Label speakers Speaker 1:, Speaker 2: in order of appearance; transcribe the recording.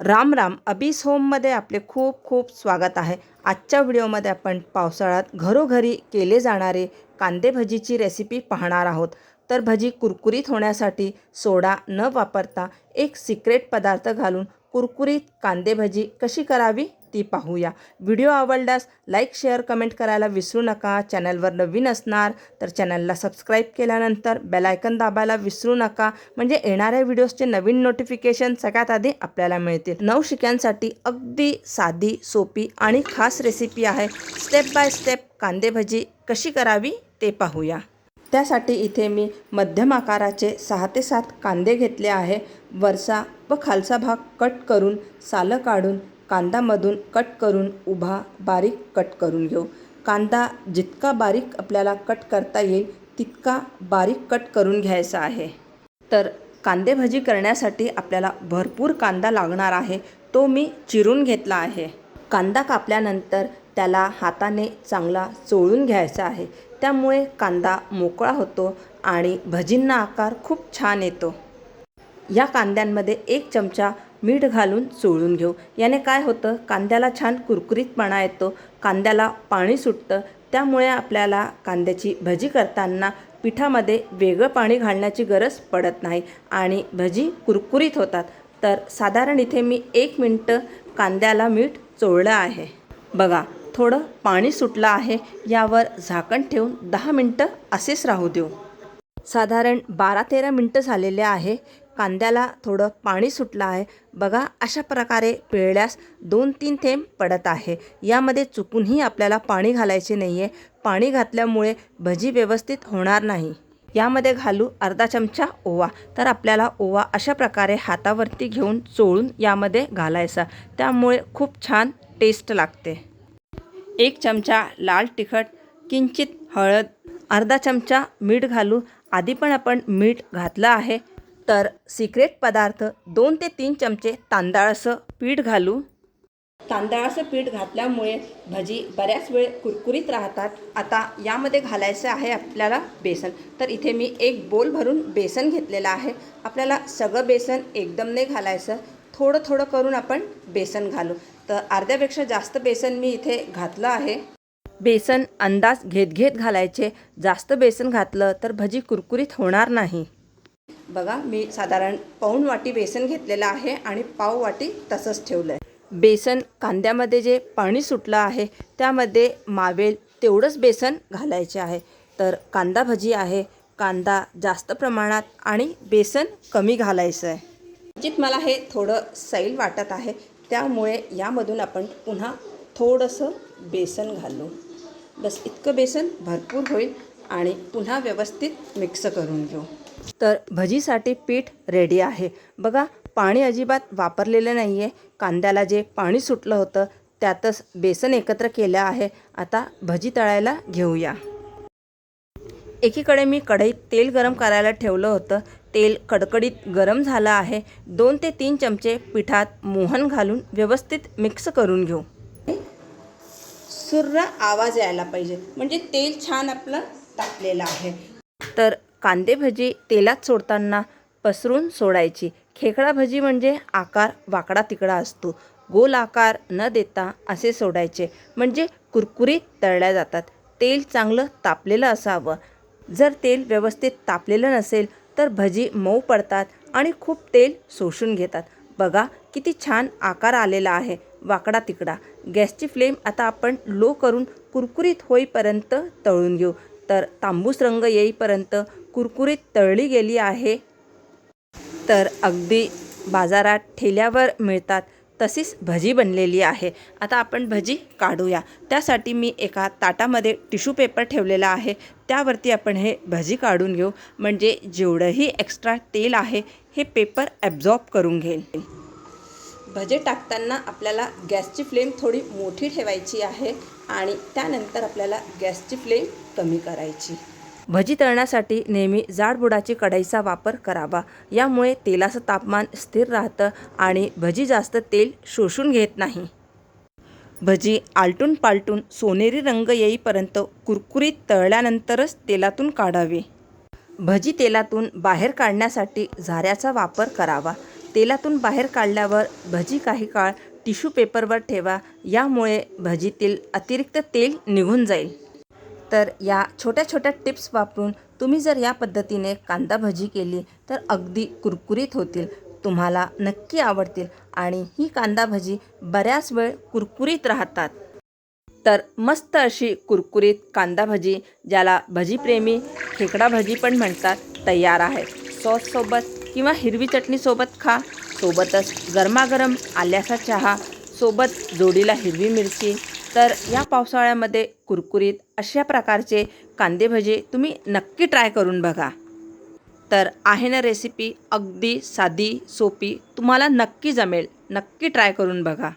Speaker 1: राम राम. अबीस होममध्ये आपले खूप खूप स्वागत आहे. आजच्या व्हिडिओमध्ये आपण पावसाळ्यात घरोघरी केले जाणारे कांदे भजीची रेसिपी पाहणार आहोत. तर भजी कुरकुरीत होण्यासाठी सोडा न वापरता एक सिक्रेट पदार्थ घालून कुरकुरीत कांदे भजी कशी करावी? ती पाहूया. व्हिडिओ आवडल्यास लाईक शेअर कमेंट करायला विसरू नका. चॅनलवर नवीन असणार तर चॅनलला सबस्क्राईब केल्यानंतर बेलायकन दाबायला विसरू नका. म्हणजे येणाऱ्या व्हिडिओजचे नवीन नोटिफिकेशन सगळ्यात आधी आपल्याला मिळतील. नवशिक्यांसाठी अगदी साधी सोपी आणि खास रेसिपी आहे. स्टेप बाय स्टेप कांदे भजी कशी करावी ते पाहूया. त्यासाठी इथे मी मध्यम आकाराचे सहा ते सात कांदे घेतले आहे. वरचा व खालचा भाग कट करून सालं काढून कांदामधून कट करून उभा बारीक कट करून घेऊ. कांदा जितका बारीक आपल्याला कट करता येईल तितका बारीक कट करून घ्यायचा आहे. तर कांदे भजी करण्यासाठी आपल्याला भरपूर कांदा लागणार आहे तो मी चिरून घेतला आहे. कांदा कापल्यानंतर त्याला हाताने चांगला चोळून घ्यायचा आहे. त्यामुळे कांदा मोकळा होतो आणि भजींना आकार खूप छान येतो. या कांद्यांमध्ये एक चमचा मीठ घालून चोळून घेऊ. याने काय होतं? कांद्याला छान कुरकुरीतपणा येतो. कांद्याला पाणी सुटतं. त्यामुळे आपल्याला कांद्याची भजी करताना पिठामध्ये वेगळं पाणी घालण्याची गरज पडत नाही आणि भजी कुरकुरीत होतात. तर साधारण इथे मी एक मिनटं कांद्याला मीठ चोळलं आहे. बघा थोडं पाणी सुटलं आहे. यावर झाकण ठेवून दहा मिनटं असेच राहू देऊ. साधारण बारा तेरा मिनटं झालेले आहे. कांद्याला थोडं पाणी सुटलं आहे. बघा अशा प्रकारे पिळल्यास दोन तीन थेंब पडत आहे. यामध्ये चुकूनही आपल्याला पाणी घालायचे नाही आहे पाणी घातल्यामुळे भजी व्यवस्थित होणार नाही. यामध्ये घालू अर्धा चमचा ओवा. तर आपल्याला ओवा अशा प्रकारे हातावरती घेऊन चोळून यामध्ये घालायचा. त्यामुळे खूप छान टेस्ट लागते. एक चमचा लाल तिखट किंचित हळद अर्धा चमचा मीठ घालू. आधी पण आपण मीठ घातलं आहे. तर सिक्रेट पदार्थ दोन ते तीन चमचे तांदळाचं पीठ घालू. तांदळाचं पीठ घातल्यामुळे भजी बऱ्याच वेळ कुरकुरीत राहतात. आता यामध्ये घालायचं आहे आपल्याला बेसन. तर इथे मी एक बोल भरून बेसन घेतलेलं आहे. आपल्याला सगळं बेसन एकदम नाही घालायचं. थोडं थोडं करून आपण बेसन घालू. तर अर्ध्यापेक्षा जास्त बेसन मी इथे घातलं आहे. बेसन अंदाज घेत घेत घालायचे. जास्त बेसन घातलं तर भजी कुरकुरीत होणार नाही. बघा मी साधारण पाऊण वाटी बेसन घेतलेलं आहे आणि पाव वाटी तसंच ठेवलं आहे बेसन कांद्यामध्ये जे पाणी सुटलं आहे त्यामध्ये मावेल तेवढंच बेसन घालायचे आहे. तर कांदा भजी आहे कांदा जास्त प्रमाणात आणि बेसन कमी घालायचं आहे जित मला हे थोडं सैल वाटत आहे त्यामुळे यामधून आपण पुन्हा थोडंसं बेसन घालू. बस इतकं बेसन भरपूर होईल आणि पुन्हा व्यवस्थित मिक्स करून घेऊ. तर भजीसाठी पीठ रेडी आहे. बघा पाणी अजिबात वापरलेलं नाही आहे कांद्याला जे पाणी सुटलं होतं त्यातच बेसन एकत्र केलं आहे. आता भजी तळायला घेऊया. एकीकडे मी कढईत तेल गरम करायला ठेवलं होतं. तेल कडकडीत गरम झालं आहे. दोन ते तीन चमचे पिठात मोहन घालून व्यवस्थित मिक्स करून घेऊ. सुर्र आवाज यायला पाहिजे. म्हणजे तेल छान आपलं तापलेलं आहे. तर कांदे भजी तेलात सोडताना पसरून सोडायची. खेकडा भजी म्हणजे आकार वाकडा तिकडा असतो. गोल आकार न देता असे सोडायचे. म्हणजे कुरकुरीत तळल्या जातात. तेल चांगलं तापलेलं असावं. जर तेल व्यवस्थित तापलेलं नसेल तर भजी मऊ पडतात आणि खूप तेल शोषून घेतात. बघा किती छान आकार आलेला आहे. वाकडा तिकडा. गॅसची फ्लेम आता आपण लो करून कुरकुरीत होईपर्यंत तळून घेऊ. तर तांबूस रंग येईपर्यंत कुरकुरीत तळली गेली आहे. तर अगदी बाजारात ठेल्यावर मिळतात तशीच भजी बनलेली आहे. आता आपण भजी काढूया. त्यासाठी मी एका ताटामध्ये टिश्यू पेपर ठेवलेला आहे. त्यावरती आपण हे भजी काढून घेऊ. म्हणजे जेवढंही एक्स्ट्रा तेल आहे हे पेपर ॲब्झॉर्ब करून घेईल. भजे टाकताना आपल्याला गॅसची फ्लेम थोडी मोठी ठेवायची आहे आणि त्यानंतर आपल्याला गॅसची फ्लेम कमी करायची. भजी तळण्यासाठी नेहमी जाडबुडाची कढईचा वापर करावा. यामुळे तेलाचं तापमान स्थिर राहतं आणि भजी जास्त तेल शोषून घेत नाही. भजी आलटून पालटून सोनेरी रंग येईपर्यंत कुरकुरीत तळल्यानंतरच तेलातून काढावी. भजी तेलातून बाहेर काढण्यासाठी झाऱ्याचा वापर करावा. तेलातून बाहेर काढल्यावर भजी काही काळ टिश्यू पेपरवर ठेवा. यामुळे भजीतील अतिरिक्त तेल निघून जाईल. तर या छोट्या छोट्या टिप्स वापरून तुम्ही जर या पद्धतीने कांदा भजी केली तर अगदी कुरकुरीत होतील तुम्हाला नक्की आवडतील आणि ही कांदा भजी बऱ्याच वेळ कुरकुरीत राहतात. तर मस्त अशी कुरकुरीत कांदा भजी ज्याला भजीप्रेमी खेकडा भजी पण म्हणतात तयार आहे. सॉससोबत किंवा हिरवी चटणीसोबत खा. सोबतच गरमागरम आल्याचा चहा सोबत जोडीला हिरवी मिरची तर या पावसाळ्यामध्ये कुरकुरीत अशा प्रकारचे कांदेभजे तुम्ही नक्की ट्राय करून बघा. तर आहे ना रेसिपी अगदी साधी सोपी तुम्हाला नक्की जमेल. नक्की ट्राय करून बघा.